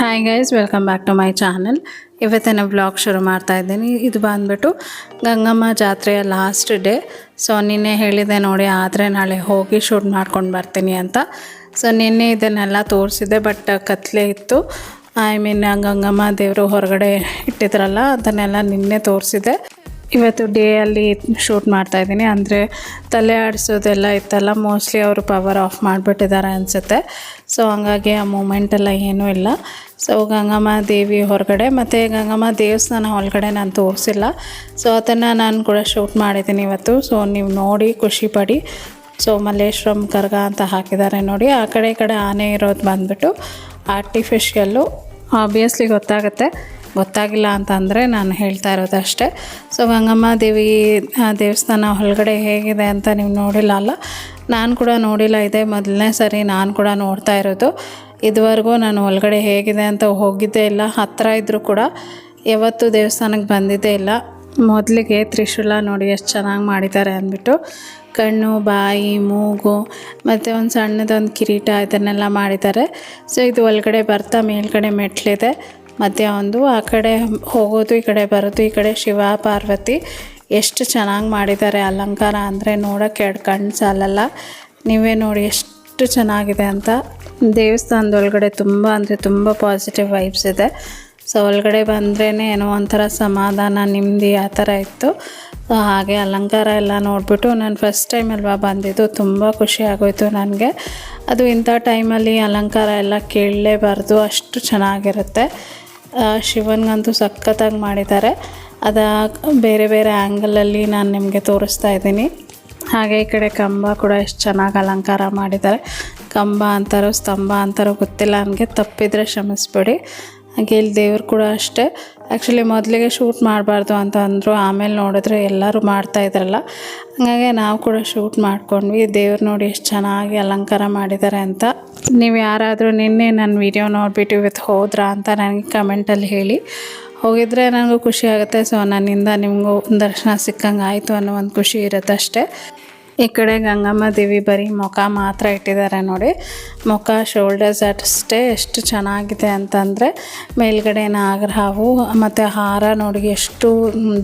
Hi guys welcome back to my channel ಇವತ್ತಿನ blog ಶುರು ಮಾಡ್ತಾ ಇದ್ದೀನಿ. ಇದು ಬಂದ್ಬಿಟ್ಟು ಗಂಗಮ್ಮ ಜಾತ್ರೆಯ ಲಾಸ್ಟ್ ಡೇ ಸೊ ನಿನ್ನೆ ಹೇಳಿದೆ ನೋಡಿ, ಆದರೆ ನಾಳೆ ಹೋಗಿ ಶೂಟ್ ಮಾಡ್ಕೊಂಡು ಬರ್ತೀನಿ ಅಂತ. ಸೊ ನಿನ್ನೆ ಇದನ್ನೆಲ್ಲ ತೋರಿಸಿದೆ ಬಟ್ ಕತ್ಲೆ ಇತ್ತು. ಐ ಮೀನ್ ಗಂಗಮ್ಮ ದೇವರು ಹೊರಗಡೆ ಇಟ್ಟಿದ್ರಲ್ಲ, ಅದನ್ನೆಲ್ಲ ನಿನ್ನೆ ತೋರಿಸಿದೆ ಇವತ್ತು ಡೇ ಅಲ್ಲಿ ಶೂಟ್ ಮಾಡ್ತಾ ಇದ್ದೀನಿ. ಅಂದರೆ ತಲೆ ಆಡಿಸೋದೆಲ್ಲ ಇತ್ತಲ್ಲ ಮೋಸ್ಟ್ಲಿ ಅವರು ಪವರ್ ಆಫ್ ಮಾಡಿಬಿಟ್ಟಿದ್ದಾರೆ ಅನಿಸುತ್ತೆ. ಸೊ ಹಂಗಾಗಿ ಆ ಮೂಮೆಂಟ್ ಎಲ್ಲ ಏನೂ ಇಲ್ಲ. ಸೊ ಗಂಗಮ್ಮ ದೇವಿ ಹೊರಗಡೆ ಮತ್ತು ಗಂಗಮ್ಮ ದೇವಸ್ಥಾನ ಒಳಗಡೆ ನಾನು ತೋರಿಸಿಲ್ಲ. ಸೊ ಅದನ್ನು ನಾನು ಕೂಡ ಶೂಟ್ ಮಾಡಿದ್ದೀನಿ ಇವತ್ತು. ಸೊ ನೀವು ನೋಡಿ ಖುಷಿಪಡಿ ಸೊ ಮಲ್ಲೇಶ್ವರಂ ಕರ್ಗ ಅಂತ ಹಾಕಿದ್ದಾರೆ ನೋಡಿ. ಆ ಕಡೆ ಈ ಕಡೆ ಆನೆ ಇರೋದು ಬಂದ್ಬಿಟ್ಟು ಆರ್ಟಿಫಿಷಿಯಲ್ಲು ಆಬ್ವಿಯಸ್ಲಿ ಗೊತ್ತಾಗುತ್ತೆ. ಗೊತ್ತಾಗಿಲ್ಲ ಅಂತಂದರೆ ನಾನು ಹೇಳ್ತಾ ಇರೋದು ಅಷ್ಟೇ. ಸೊ ಗಂಗಮ್ಮ ದೇವಿ ದೇವಸ್ಥಾನ ಒಳಗಡೆ ಹೇಗಿದೆ ಅಂತ ನೀವು ನೋಡಿಲ್ಲ ಅಲ್ಲ? ನಾನು ಕೂಡ ನೋಡಿಲ್ಲ, ಇದೆ ಮೊದಲನೇ ಸರಿ ನಾನು ಕೂಡ ನೋಡ್ತಾ ಇರೋದು. ಇದುವರೆಗೂ ನಾನು ಒಳಗಡೆ ಹೇಗಿದೆ ಅಂತ ಹೋಗಿದ್ದೇ ಇಲ್ಲ ಹತ್ತಿರ ಇದ್ದರೂ ಕೂಡ. ಯಾವತ್ತೂ ದೇವಸ್ಥಾನಕ್ಕೆ ಬಂದಿದ್ದೇ ಇಲ್ಲ. ಮೊದಲಿಗೆ ತ್ರಿಶೂಲ ನೋಡಿ ಎಷ್ಟು ಚೆನ್ನಾಗಿ ಮಾಡಿದ್ದಾರೆ ಅಂದ್ಬಿಟ್ಟು. ಕಣ್ಣು, ಬಾಯಿ, ಮೂಗು, ಮತ್ತು ಒಂದು ಸಣ್ಣದೊಂದು ಕಿರೀಟ ಇದನ್ನೆಲ್ಲ ಮಾಡಿದ್ದಾರೆ. ಸೊ ಇದು ಒಳಗಡೆ ಬರ್ತಾ ಮೇಲ್ಗಡೆ ಮೆಟ್ಲಿದೆ. ಮಧ್ಯ ಒಂದು ಆ ಕಡೆ ಹೋಗೋದು, ಈ ಕಡೆ ಬರೋದು, ಈ ಕಡೆ ಶಿವ ಪಾರ್ವತಿ ಎಷ್ಟು ಚೆನ್ನಾಗಿ ಮಾಡಿದ್ದಾರೆ ಅಲಂಕಾರ ಅಂದರೆ ನೋಡೋಕ್ಕೆ ಎರಡು ಕಣ್ಣು ಸಾಲಲ್ಲ. ನೀವೇ ನೋಡಿ ಎಷ್ಟು ಚೆನ್ನಾಗಿದೆ ಅಂತ. ದೇವಸ್ಥಾನದ ಒಳಗಡೆ ತುಂಬ ಅಂದರೆ ತುಂಬ ಪಾಸಿಟಿವ್ ವೈಬ್ಸ್ ಇದೆ. ಸೊ ಒಳಗಡೆ ಬಂದ್ರೇ ಏನೋ ಒಂಥರ ಸಮಾಧಾನ, ನೆಮ್ಮದಿ ಆ ಥರ ಇತ್ತು. ಸೊ ಹಾಗೆ ಅಲಂಕಾರ ಎಲ್ಲ ನೋಡಿಬಿಟ್ಟು ನಾನು ಫಸ್ಟ್ ಟೈಮ್ ಅಲ್ವಾ ಬಂದಿದ್ದು, ತುಂಬ ಖುಷಿ ಆಗೋಯಿತು ನನಗೆ. ಅದು ಇಂಥ ಟೈಮಲ್ಲಿ ಅಲಂಕಾರ ಎಲ್ಲ ಕೇಳಲೇಬಾರ್ದು, ಅಷ್ಟು ಚೆನ್ನಾಗಿರುತ್ತೆ. ಶಿವನಿಗಂತೂ ಸಖತ್ತಾಗಿ ಮಾಡಿದ್ದಾರೆ. ಅದ ಬೇರೆ ಬೇರೆ ಆ್ಯಂಗಲಲ್ಲಿ ನಾನು ನಿಮಗೆ ತೋರಿಸ್ತಾ ಇದ್ದೀನಿ. ಹಾಗೆ ಈ ಕಡೆ ಕಂಬ ಕೂಡ ಎಷ್ಟು ಚೆನ್ನಾಗಿ ಅಲಂಕಾರ ಮಾಡಿದ್ದಾರೆ. ಕಂಬ ಅಂತಾರೋ ಸ್ತಂಭ ಅಂತಾರೋ ಗೊತ್ತಿಲ್ಲ, ನನಗೆ ತಪ್ಪಿದರೆ ಶ್ರಮಿಸ್ಬೇಡಿ ಹಾಗೆ ಇಲ್ಲಿ ದೇವರು ಕೂಡ ಅಷ್ಟೇ. ಆ್ಯಕ್ಚುಲಿ ಮೊದಲಿಗೆ ಶೂಟ್ ಮಾಡಬಾರ್ದು ಅಂತ ಅಂದರು. ಆಮೇಲೆ ನೋಡಿದ್ರೆ ಎಲ್ಲರೂ ಮಾಡ್ತಾ ಇದ್ರಲ್ಲ. ಹಾಗಾಗಿ ನಾವು ಕೂಡ ಶೂಟ್ ಮಾಡ್ಕೊಂಡ್ವಿ. ದೇವ್ರು ನೋಡಿ ಎಷ್ಟು ಚೆನ್ನಾಗಿ ಅಲಂಕಾರ ಮಾಡಿದ್ದಾರೆ ಅಂತ. ನೀವು ಯಾರಾದರೂ ನಿನ್ನೆ ನನ್ನ ವಿಡಿಯೋ ನೋಡಿಬಿಟ್ಟು ಇವತ್ತು ಹೋದ್ರಾ ಅಂತ ನನಗೆ ಕಮೆಂಟಲ್ಲಿ ಹೇಳಿ. ಹೋಗಿದ್ರೆ ನನಗೂ ಖುಷಿ ಆಗುತ್ತೆ. ಸೊ ನನ್ನಿಂದ ನಿಮಗೂ ದರ್ಶನ ಸಿಕ್ಕಂಗೆ ಆಯಿತು ಅನ್ನೋ ಒಂದು ಖುಷಿ ಇರುತ್ತೆ ಅಷ್ಟೇ ಈ ಕಡೆ ಗಂಗಮ್ಮ ದೇವಿ ಬರೀ ಮುಖ ಮಾತ್ರ ಇಟ್ಟಿದ್ದಾರೆ ನೋಡಿ. ಮುಖ ಶೋಲ್ಡರ್ಸ್ ಅಷ್ಟೇ ಎಷ್ಟು ಚೆನ್ನಾಗಿದೆ ಅಂತಂದರೆ ಮೇಲ್ಗಡೆ ನಾಗರಹಾವು ಮತ್ತು ಹಾರ ನೋಡಿ ಎಷ್ಟು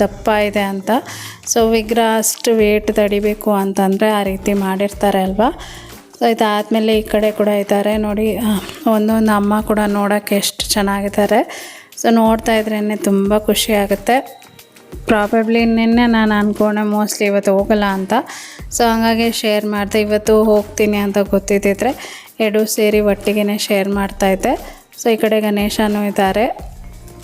ದಪ್ಪ ಇದೆ ಅಂತ. ಸೊ ವಿಗ್ರಹ ಅಷ್ಟು ವೇಟ್ ತಡಿಬೇಕು ಅಂತಂದರೆ ಆ ರೀತಿ ಮಾಡಿರ್ತಾರೆ ಅಲ್ವಾ? ಸೊ ಇದಾದಮೇಲೆ ಈ ಕಡೆ ಕೂಡ ಇದ್ದಾರೆ ನೋಡಿ. ಒಂದೊಂದು ಅಮ್ಮ ಕೂಡ ನೋಡೋಕ್ಕೆ ಎಷ್ಟು ಚೆನ್ನಾಗಿದ್ದಾರೆ. ಸೊ ನೋಡ್ತಾ ಇದ್ರೇ ತುಂಬ ಖುಷಿ ಆಗುತ್ತೆ. ಪ್ರಾಬಬ್ಲಿ ನಿನ್ನೆ ನಾನು ಅಂದ್ಕೊಂಡೆ ಮೋಸ್ಟ್ಲಿ ಇವತ್ತು ಹೋಗಲ್ಲ ಅಂತ. ಸೊ ಹಂಗಾಗಿ ಶೇರ್ ಮಾಡಿದೆ. ಇವತ್ತು ಹೋಗ್ತೀನಿ ಅಂತ ಗೊತ್ತಿದ್ದಿದ್ರೆ ಎರಡು ಸೇರಿ ಒಟ್ಟಿಗೆ ಶೇರ್ ಮಾಡ್ತಾಯಿದ್ದೆ ಸೊ ಈ ಕಡೆ ಗಣೇಶನೂ ಇದ್ದಾರೆ.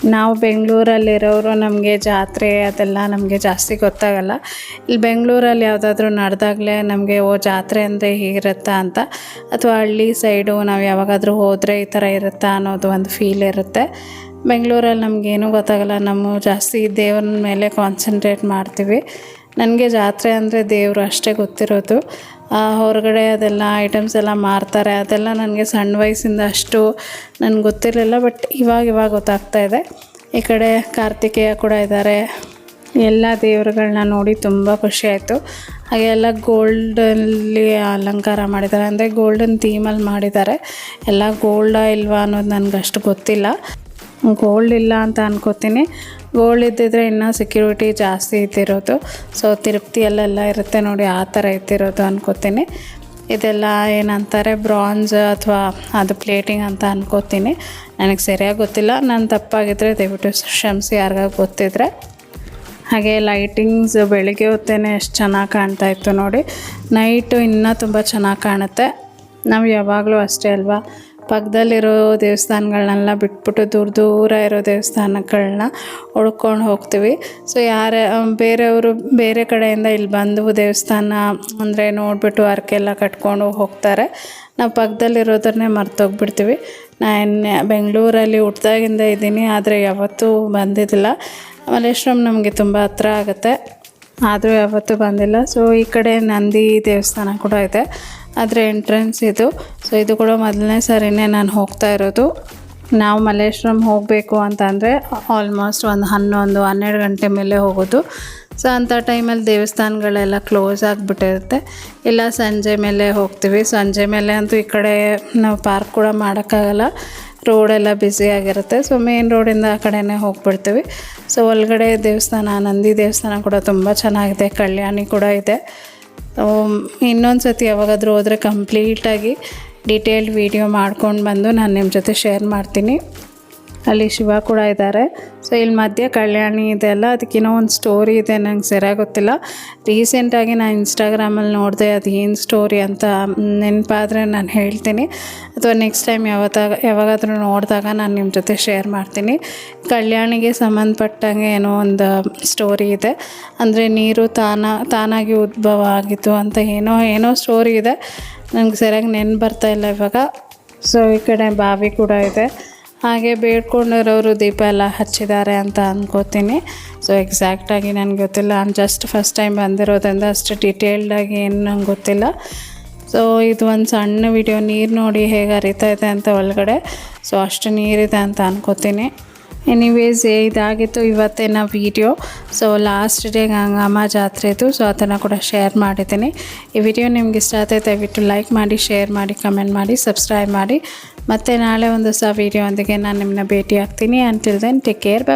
ನಾವು ಬೆಂಗಳೂರಲ್ಲಿರೋರು ನಮಗೆ ಜಾತ್ರೆ ಅದೆಲ್ಲ ನಮಗೆ ಜಾಸ್ತಿ ಗೊತ್ತಾಗಲ್ಲ. ಇಲ್ಲಿ ಬೆಂಗಳೂರಲ್ಲಿ ಯಾವುದಾದ್ರೂ ನಡೆದಾಗಲೇ ನಮಗೆ, ಓ, ಜಾತ್ರೆ ಅಂದರೆ ಹೀಗಿರುತ್ತಾ ಅಂತ. ಅಥವಾ ಹಳ್ಳಿ ಸೈಡು ನಾವು ಯಾವಾಗಾದರೂ ಹೋದರೆ ಈ ಥರ ಇರುತ್ತಾ ಅನ್ನೋದು ಒಂದು ಫೀಲ್ ಇರುತ್ತೆ. ಬೆಂಗಳೂರಲ್ಲಿ ನಮಗೇನೂ ಗೊತ್ತಾಗಲ್ಲ. ನಮ್ಮ ಜಾಸ್ತಿ ದೇವ್ರ ಮೇಲೆ ಕಾನ್ಸಂಟ್ರೇಟ್ ಮಾಡ್ತೀವಿ. ನನಗೆ ಜಾತ್ರೆ ಅಂದರೆ ದೇವರು ಅಷ್ಟೇ ಗೊತ್ತಿರೋದು. ಹೊರಗಡೆ ಅದೆಲ್ಲ ಐಟಮ್ಸ್ ಎಲ್ಲ ಮಾರ್ತಾರೆ. ಅದೆಲ್ಲ ನನಗೆ ಸಣ್ಣ ವಯಸ್ಸಿಂದ ಅಷ್ಟು ನನಗೆ ಗೊತ್ತಿರಲಿಲ್ಲ ಬಟ್ ಇವಾಗ ಇವಾಗ ಗೊತ್ತಾಗ್ತಾ ಇದೆ. ಈ ಕಡೆ ಕಾರ್ತಿಕೇಯ ಕೂಡ ಇದ್ದಾರೆ. ಎಲ್ಲ ದೇವರುಗಳನ್ನ ನೋಡಿ ತುಂಬ ಖುಷಿ ಆಯಿತು. ಹಾಗೆ ಎಲ್ಲ ಗೋಲ್ಡಲ್ಲಿ ಅಲಂಕಾರ ಮಾಡಿದ್ದಾರೆ. ಅಂದರೆ ಗೋಲ್ಡನ್ ಥೀಮಲ್ಲಿ ಮಾಡಿದ್ದಾರೆ. ಎಲ್ಲ ಗೋಲ್ಡಾ ಇಲ್ವಾ ಅನ್ನೋದು ನನಗಷ್ಟು ಗೊತ್ತಿಲ್ಲ. ಗೋಲ್ಡ್ ಇಲ್ಲ ಅಂತ ಅನ್ಕೋತೀನಿ. ಗೋಲ್ಡ್ ಇದ್ದಿದ್ರೆ ಇನ್ನೂ ಸೆಕ್ಯೂರಿಟಿ ಜಾಸ್ತಿ ಇದ್ದಿರೋದು. ಸೊ ತಿರುಪ್ತಿಯಲ್ಲೆಲ್ಲ ಇರುತ್ತೆ ನೋಡಿ, ಆ ಥರ ಇದ್ದಿರೋದು ಅನ್ಕೋತೀನಿ. ಇದೆಲ್ಲ ಏನಂತಾರೆ ಬ್ರಾಂಜ್ ಅಥವಾ ಅದು ಪ್ಲೇಟಿಂಗ್ ಅಂತ ಅನ್ಕೋತೀನಿ. ನನಗೆ ಸರಿಯಾಗಿ ಗೊತ್ತಿಲ್ಲ. ನಾನು ತಪ್ಪಾಗಿದ್ದರೆ ದಯವಿಟ್ಟು ಕ್ಷಮಿಸಿ ಯಾರಿಗಾಗ ಗೊತ್ತಿದ್ರೆ. ಹಾಗೆ ಲೈಟಿಂಗ್ಸ್ ಬೆಳಿಗ್ಗೆ ಹೊತ್ತೇನೆ ಎಷ್ಟು ಚೆನ್ನಾಗಿ ಕಾಣ್ತಾ ಇತ್ತು ನೋಡಿ. ನೈಟು ಇನ್ನೂ ತುಂಬ ಚೆನ್ನಾಗಿ ಕಾಣುತ್ತೆ. ನಾವು ಯಾವಾಗಲೂ ಅಷ್ಟೇ ಅಲ್ವಾ? ಪಕ್ಕದಲ್ಲಿರೋ ದೇವಸ್ಥಾನಗಳನ್ನೆಲ್ಲ ಬಿಟ್ಬಿಟ್ಟು ದೂರ ದೂರ ಇರೋ ದೇವಸ್ಥಾನಗಳನ್ನ ಹುಡ್ಕೊಂಡು ಹೋಗ್ತೀವಿ. ಸೊ ಯಾರ ಬೇರೆಯವರು ಬೇರೆ ಕಡೆಯಿಂದ ಇಲ್ಲಿ ಬಂದು ದೇವಸ್ಥಾನ ಅಂದರೆ ನೋಡಿಬಿಟ್ಟು ಹರಕೆಲ್ಲ ಕಟ್ಕೊಂಡು ಹೋಗ್ತಾರೆ. ನಾವು ಪಕ್ಕದಲ್ಲಿರೋದನ್ನೇ ಮರ್ತೋಗ್ಬಿಡ್ತೀವಿ. ನಾನು ಬೆಂಗಳೂರಲ್ಲಿ ಹುಟ್ದಾಗಿಂದ ಇದ್ದೀನಿ, ಆದರೆ ಯಾವತ್ತೂ ಬಂದಿದ್ದಿಲ್ಲ. ಮಲ್ಲೇಶ್ವರಂ ನಮಗೆ ತುಂಬ ಹತ್ರ ಆಗುತ್ತೆ, ಆದರೂ ಯಾವತ್ತೂ ಬಂದಿಲ್ಲ. ಸೊ ಈ ಕಡೆ ನಂದಿ ದೇವಸ್ಥಾನ ಕೂಡ ಇದೆ. ಆದರೆ ಎಂಟ್ರೆನ್ಸ್ ಇದು. ಸೊ ಇದು ಕೂಡ ಮೊದಲನೇ ಸರಿನೇ ನಾನು ಹೋಗ್ತಾ ಇರೋದು. ನಾವು ಮಲ್ಲೇಶ್ವರಂ ಹೋಗಬೇಕು ಅಂತಂದರೆ ಆಲ್ಮೋಸ್ಟ್ ಒಂದು ಹನ್ನೊಂದು, ಹನ್ನೆರಡು ಗಂಟೆ ಮೇಲೆ ಹೋಗೋದು. ಸೊ ಅಂಥ ಟೈಮಲ್ಲಿ ದೇವಸ್ಥಾನಗಳೆಲ್ಲ ಕ್ಲೋಸ್ ಆಗಿಬಿಟ್ಟಿರುತ್ತೆ. ಇಲ್ಲ, ಸಂಜೆ ಮೇಲೆ ಹೋಗ್ತೀವಿ. ಸಂಜೆ ಮೇಲೆ ಅಂತೂ ಈ ಕಡೆ ನಾವು ಪಾರ್ಕ್ ಕೂಡ ಮಾಡೋಕ್ಕಾಗಲ್ಲ. ರೋಡೆಲ್ಲ ಆಗಿರುತ್ತೆ. ಸೊ ಮೇನ್ ರೋಡಿಂದ ಆ ಕಡೆನೇ ಹೋಗ್ಬಿಡ್ತೀವಿ. ಸೊ ಒಳಗಡೆ ದೇವಸ್ಥಾನ, ನಂದಿ ದೇವಸ್ಥಾನ ಕೂಡ ತುಂಬ ಚೆನ್ನಾಗಿದೆ. ಕಲ್ಯಾಣಿ ಕೂಡ ಇದೆ. ಇನ್ನೊಂದು ಸತಿ ಯಾವಾಗಾದರೂ ಹೋದರೆ ಕಂಪ್ಲೀಟಾಗಿ ಡೀಟೇಲ್ಡ್ ವೀಡಿಯೋ ಮಾಡ್ಕೊಂಡು ಬಂದು ನಾನು ನಿಮ್ಮ ಜೊತೆ ಶೇರ್ ಮಾಡ್ತೀನಿ. ಅಲ್ಲಿ ಶಿವ ಕೂಡ ಇದ್ದಾರೆ. ಸೊ ಇಲ್ಲಿ ಮಧ್ಯೆ ಕಲ್ಯಾಣಿ ಇದೆಲ್ಲ ಅದಕ್ಕಿನ್ನೋ ಒಂದು ಸ್ಟೋರಿ ಇದೆ, ನಂಗೆ ಸರಿಯಾಗಿ ಗೊತ್ತಿಲ್ಲ ರೀಸೆಂಟಾಗಿ ನಾನು ಇನ್ಸ್ಟಾಗ್ರಾಮಲ್ಲಿ ನೋಡಿದೆ ಅದು ಏನು ಸ್ಟೋರಿ ಅಂತ ನೆನಪಾದರೆ ನಾನು ಹೇಳ್ತೀನಿ. ಅಥವಾ ನೆಕ್ಸ್ಟ್ ಟೈಮ್ ಯಾವತ್ತಾಗ, ಯಾವಾಗಾದರೂ ನೋಡಿದಾಗ ನಾನು ನಿಮ್ಮ ಜೊತೆ ಶೇರ್ ಮಾಡ್ತೀನಿ. ಕಲ್ಯಾಣಿಗೆ ಸಂಬಂಧಪಟ್ಟಂಗೆ ಏನೋ ಒಂದು ಸ್ಟೋರಿ ಇದೆ. ಅಂದರೆ ನೀರು ತಾನ, ತಾನಾಗಿ ಉದ್ಭವ ಆಗಿತ್ತು ಅಂತ ಏನೋ ಏನೋ ಸ್ಟೋರಿ ಇದೆ. ನನಗೆ ಸರಿಯಾಗಿ ನೆನ್ಪು ಬರ್ತಾ ಇಲ್ಲ ಇವಾಗ. ಸೊ ಈ ಕಡೆ ಬಾವಿ ಕೂಡ ಇದೆ. ಹಾಗೆ ಬೇಡ್ಕೊಂಡಿರೋರು ದೀಪ ಎಲ್ಲ ಹಚ್ಚಿದ್ದಾರೆ ಅಂತ ಅಂದ್ಕೋತೀನಿ ಸೊ ಎಕ್ಸಾಕ್ಟಾಗಿ ನನಗೆ ಗೊತ್ತಿಲ್ಲ. ನಾನು ಜಸ್ಟ್ ಫಸ್ಟ್ ಟೈಮ್ ಬಂದಿರೋದ್ರಿಂದ ಅಷ್ಟು ಡಿಟೇಲ್ಡಾಗಿ ಏನು ನಂಗೆ ಗೊತ್ತಿಲ್ಲ. ಸೊ ಇದು ಒಂದು ಸಣ್ಣ ವಿಡಿಯೋ ನೀರು ನೋಡಿ ಹೇಗೆ ಹರಿತಾ ಇದೆ ಅಂತ ಒಳಗಡೆ. ಸೊ ಅಷ್ಟು ನೀರಿದೆ ಅಂತ ಅನ್ಕೋತೀನಿ. ಎನಿವೇಸ್ ಇದಾಗಿತ್ತು ಇವತ್ತಿನ video so last day Gangamma ಜಾತ್ರೆದು so ಅದನ್ನು ಕೂಡ ಶೇರ್ ಮಾಡಿದ್ದೀನಿ. ಈ ವಿಡಿಯೋ ನಿಮ್ಗೆ ಇಷ್ಟ ಆಗುತ್ತೆ ದಯವಿಟ್ಟು ಲೈಕ್ ಮಾಡಿ ಶೇರ್ ಮಾಡಿ ಕಮೆಂಟ್ ಮಾಡಿ ಸಬ್ಸ್ಕ್ರೈಬ್ ಮಾಡಿ. ಮತ್ತು ನಾಳೆ ಒಂದು ಹೊಸ ವೀಡಿಯೋ ಒಂದಿಗೆ ನಾನು ನಿಮ್ಮನ್ನ ಭೇಟಿ ಆಗ್ತೀನಿ until then take care bye